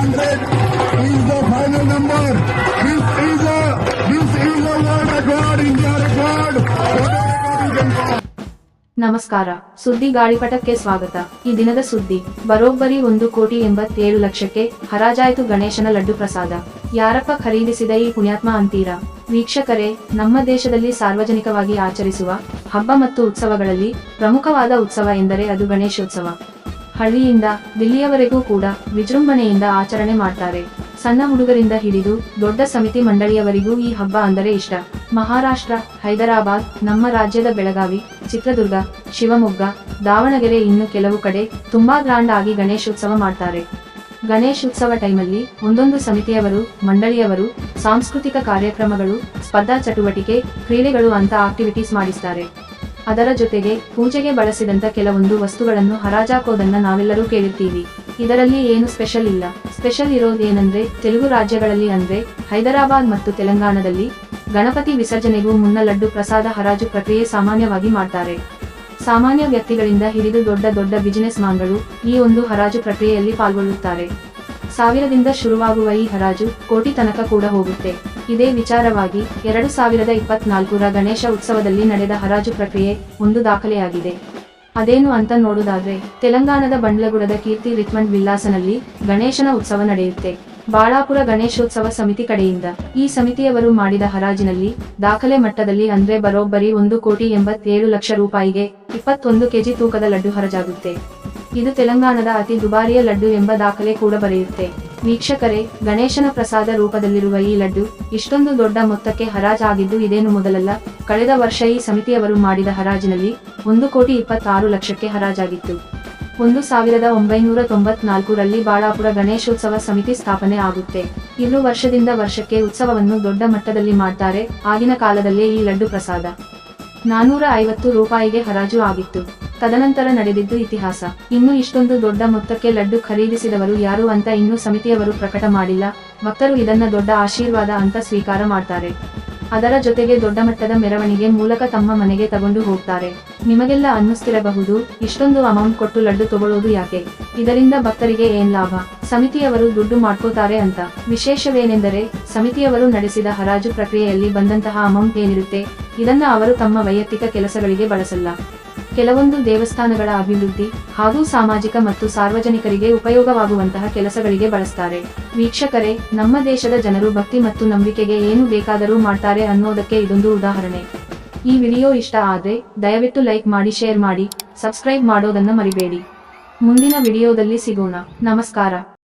hundred. Is the final number. This is a this is a world record, India record. ನಮಸ್ಕಾರ. ಸುದ್ದಿ ಗಾಳಿಪಟಕ್ಕೆ ಸ್ವಾಗತ. ಈ ದಿನದ ಸುದ್ದಿ. ಬರೋಬ್ಬರಿ ಒಂದು ಕೋಟಿ ಎಂಬತ್ತೇಳು ಲಕ್ಷಕ್ಕೆ ಹರಾಜಾಯಿತು ಗಣೇಶನ ಲಡ್ಡು ಪ್ರಸಾದ. ಯಾರಪ್ಪ ಖರೀದಿಸಿದ ಈ ಪುಣ್ಯಾತ್ಮ ಅಂತೀರಾ? ವೀಕ್ಷಕರೇ ನಮ್ಮ ದೇಶದಲ್ಲಿ ಸಾರ್ವಜನಿಕವಾಗಿ ಆಚರಿಸುವ ಹಬ್ಬ ಮತ್ತು ಉತ್ಸವಗಳಲ್ಲಿ ಪ್ರಮುಖವಾದ ಉತ್ಸವ ಎಂದರೆ ಅದು ಗಣೇಶೋತ್ಸವ. ಹಳ್ಳಿಯಿಂದ, ದಿಲ್ಲಿಯವರೆಗೂ ಕೂಡ ವಿಜೃಂಭಣೆಯಿಂದ ಆಚರಣೆ ಮಾಡ್ತಾರೆ. ಸಣ್ಣ ಹುಡುಗರಿಂದ ಹಿಡಿದು ದೊಡ್ಡ ಸಮಿತಿ ಮಂಡಳಿಯವರಿಗೂ ಈ ಹಬ್ಬ ಅಂದರೆ ಇಷ್ಟ. ಮಹಾರಾಷ್ಟ್ರ, ಹೈದರಾಬಾದ್, ನಮ್ಮ ರಾಜ್ಯದ ಬೆಳಗಾವಿ, ಚಿತ್ರದುರ್ಗ, ಶಿವಮೊಗ್ಗ, ದಾವಣಗೆರೆ ಇನ್ನು ಕೆಲವು ಕಡೆ ತುಂಬಾ ಗ್ರಾಂಡ್ ಆಗಿ ಗಣೇಶೋತ್ಸವ ಮಾಡ್ತಾರೆ. ಗಣೇಶೋತ್ಸವ ಟೈಮಲ್ಲಿ ಒಂದೊಂದು ಸಮಿತಿಯವರು, ಮಂಡಳಿಯವರು, ಸಾಂಸ್ಕೃತಿಕ ಕಾರ್ಯಕ್ರಮಗಳು, ಸ್ಪರ್ಧಾ ಚಟುವಟಿಕೆ, ಕ್ರೀಡೆಗಳು ಅಂತ ಆಕ್ಟಿವಿಟೀಸ್ ಮಾಡಿಸ್ತಾರೆ. ಅದರ ಜೊತೆಗೆ ಪೂಜೆಗೆ ಬಳಸಿದಂತ ಕೆಲವೊಂದು ವಸ್ತುಗಳನ್ನು ಹರಾಜಾಕೋದನ್ನ ನಾವೆಲ್ಲರೂ ಕೇಳಿರ್ತೀವಿ. ಇದರಲ್ಲಿ ಏನು ಸ್ಪೆಷಲ್ ಇಲ್ಲ. ಸ್ಪೆಷಲ್ ಇರೋದೇನಂದ್ರೆ ತೆಲುಗು ರಾಜ್ಯಗಳಲ್ಲಿ ಅಂದ್ರೆ ಹೈದರಾಬಾದ್ ಮತ್ತು ತೆಲಂಗಾಣದಲ್ಲಿ ಗಣಪತಿ ವಿಸರ್ಜನೆಗೂ ಮುನ್ನ ಲಡ್ಡು ಪ್ರಸಾದ ಹರಾಜು ಪ್ರಕ್ರಿಯೆ ಸಾಮಾನ್ಯವಾಗಿ ಮಾಡ್ತಾರೆ. ಸಾಮಾನ್ಯ ವ್ಯಕ್ತಿಗಳಿಂದ ಹಿಡಿದು ದೊಡ್ಡ ದೊಡ್ಡ ಬಿಸಿನೆಸ್ ಮಾನ್ಗಳು ಈ ಒಂದು ಹರಾಜು ಪ್ರಕ್ರಿಯೆಯಲ್ಲಿ ಪಾಲ್ಗೊಳ್ಳುತ್ತಾರೆ. ಸಾವಿರದಿಂದ ಶುರುವಾಗುವ ಈ ಹರಾಜು ಕೋಟಿ ತನಕ ಕೂಡ ಹೋಗುತ್ತೆ. ಇದೇ ವಿಚಾರವಾಗಿ ಎರಡು ಸಾವಿರದ ಇಪ್ಪತ್ನಾಲ್ಕರ ಗಣೇಶ ಉತ್ಸವದಲ್ಲಿ ನಡೆದ ಹರಾಜು ಪ್ರಕ್ರಿಯೆ ಒಂದು ದಾಖಲೆಯಾಗಿದೆ. ಅದೇನು ಅಂತ ನೋಡುವುದಾದ್ರೆ ತೆಲಂಗಾಣದ ಬಂಡ್ಲಗುಡದ ಕೀರ್ತಿ ರಿಕ್ಮಂಡ್ ವಿಲ್ಲಾಸನಲ್ಲಿ ಗಣೇಶನ ಉತ್ಸವ ನಡೆಯುತ್ತೆ. ಬಾಳಾಪುರ ಗಣೇಶೋತ್ಸವ ಸಮಿತಿ ಕಡೆಯಿಂದ ಈ ಸಮಿತಿಯವರು ಮಾಡಿದ ಹರಾಜಿನಲ್ಲಿ ದಾಖಲೆ ಮಟ್ಟದಲ್ಲಿ ಅಂದ್ರೆ ಬರೋಬ್ಬರಿ ಒಂದು ಕೋಟಿ ಎಂಬತ್ತೇಳು ಲಕ್ಷ ರೂಪಾಯಿಗೆ ಇಪ್ಪತ್ತೊಂದು ಕೆಜಿ ತೂಕದ ಲಡ್ಡು ಹರಾಜಾಗುತ್ತೆ. ಇದು ತೆಲಂಗಾಣದ ಅತಿ ದುಬಾರಿಯ ಲಡ್ಡು ಎಂಬ ದಾಖಲೆ ಕೂಡ ಬರೆಯುತ್ತೆ. ವೀಕ್ಷಕರೇ, ಗಣೇಶನ ಪ್ರಸಾದ ರೂಪದಲ್ಲಿರುವ ಈ ಲಡ್ಡು ಇಷ್ಟೊಂದು ದೊಡ್ಡ ಮೊತ್ತಕ್ಕೆ ಹರಾಜಾಗಿದ್ದು ಇದೇನು ಮೊದಲಲ್ಲ. ಕಳೆದ ವರ್ಷ ಈ ಸಮಿತಿಯವರು ಮಾಡಿದ ಹರಾಜಿನಲ್ಲಿ ಒಂದು ಕೋಟಿ ಇಪ್ಪತ್ತಾರು ಲಕ್ಷಕ್ಕೆ ಹರಾಜಾಗಿತ್ತು ಒಂದು ಸಾವಿರದ ಒಂಬೈನೂರ ತೊಂಬತ್ನಾಲ್ಕರಲ್ಲಿ ಬಾಳಾಪುರ ಗಣೇಶೋತ್ಸವ ಸಮಿತಿ ಸ್ಥಾಪನೆ ಆಗುತ್ತೆ. ಇನ್ನು ವರ್ಷದಿಂದ ವರ್ಷಕ್ಕೆ ಉತ್ಸವವನ್ನು ದೊಡ್ಡ ಮಟ್ಟದಲ್ಲಿ ಮಾಡ್ತಾರೆ. ಆಗಿನ ಕಾಲದಲ್ಲೇ ಈ ಲಡ್ಡು ಪ್ರಸಾದ ನಾನೂರ ಐವತ್ತು ರೂಪಾಯಿಗೆ ಹರಾಜು ಆಗಿತ್ತು. ತದನಂತರ ನಡೆದಿದ್ದು ಇತಿಹಾಸ. ಇನ್ನು ಇಷ್ಟೊಂದು ದೊಡ್ಡ ಮೊತ್ತಕ್ಕೆ ಲಡ್ಡು ಖರೀದಿಸಿದವರು ಯಾರು ಅಂತ ಇನ್ನೂ ಸಮಿತಿಯವರು ಪ್ರಕಟ ಮಾಡಿಲ್ಲ. ಭಕ್ತರು ಇದನ್ನ ದೊಡ್ಡ ಆಶೀರ್ವಾದ ಅಂತ ಸ್ವೀಕಾರ ಮಾಡ್ತಾರೆ. ಅದರ ಜೊತೆಗೆ ದೊಡ್ಡ ಮಟ್ಟದ ಮೆರವಣಿಗೆ ಮೂಲಕ ತಮ್ಮ ಮನೆಗೆ ತಗೊಂಡು ಹೋಗ್ತಾರೆ. ನಿಮಗೆಲ್ಲ ಅನ್ನಿಸ್ತಿರಬಹುದು, ಇಷ್ಟೊಂದು ಅಮೌಂಟ್ ಕೊಟ್ಟು ಲಡ್ಡು ತಗೊಳ್ಳೋದು ಯಾಕೆ? ಇದರಿಂದ ಭಕ್ತರಿಗೆ ಏನ್ ಲಾಭ? ಸಮಿತಿಯವರು ದುಡ್ಡು ಮಾಡ್ಕೋತಾರೆ ಅಂತ. ವಿಶೇಷವೇನೆಂದರೆ, ಸಮಿತಿಯವರು ನಡೆಸಿದ ಹರಾಜು ಪ್ರಕ್ರಿಯೆಯಲ್ಲಿ ಬಂದಂತಹ ಅಮೌಂಟ್ ಏನಿರುತ್ತೆ? ಇದನ್ನ ಅವರು ತಮ್ಮ ವೈಯಕ್ತಿಕ ಕೆಲಸಗಳಿಗೆ ಬಳಸಲ್ಲ. ಕೆಲವೊಂದು ದೇವಸ್ಥಾನಗಳ ಅಭಿವೃದ್ಧಿ ಹಾಗೂ ಸಾಮಾಜಿಕ ಮತ್ತು ಸಾರ್ವಜನಿಕರಿಗೆ ಉಪಯೋಗವಾಗುವಂತಹ ಕೆಲಸಗಳಿಗೆ ಬಳಸ್ತಾರೆ. ವೀಕ್ಷಕರೇ, ನಮ್ಮ ದೇಶದ ಜನರು ಭಕ್ತಿ ಮತ್ತು ನಂಬಿಕೆಗೆ ಏನು ಬೇಕಾದರೂ ಮಾಡ್ತಾರೆ ಅನ್ನೋದಕ್ಕೆ ಇದೊಂದು ಉದಾಹರಣೆ. ಈ ವಿಡಿಯೋ ಇಷ್ಟ ಆದರೆ, ದಯವಿಟ್ಟು ಲೈಕ್ ಮಾಡಿ, ಶೇರ್ ಮಾಡಿ, ಸಬ್ಸ್ಕ್ರೈಬ್ ಮಾಡೋದನ್ನ ಮರಿಬೇಡಿ. ಮುಂದಿನ ವಿಡಿಯೋದಲ್ಲಿ ಸಿಗೋಣ. ನಮಸ್ಕಾರ.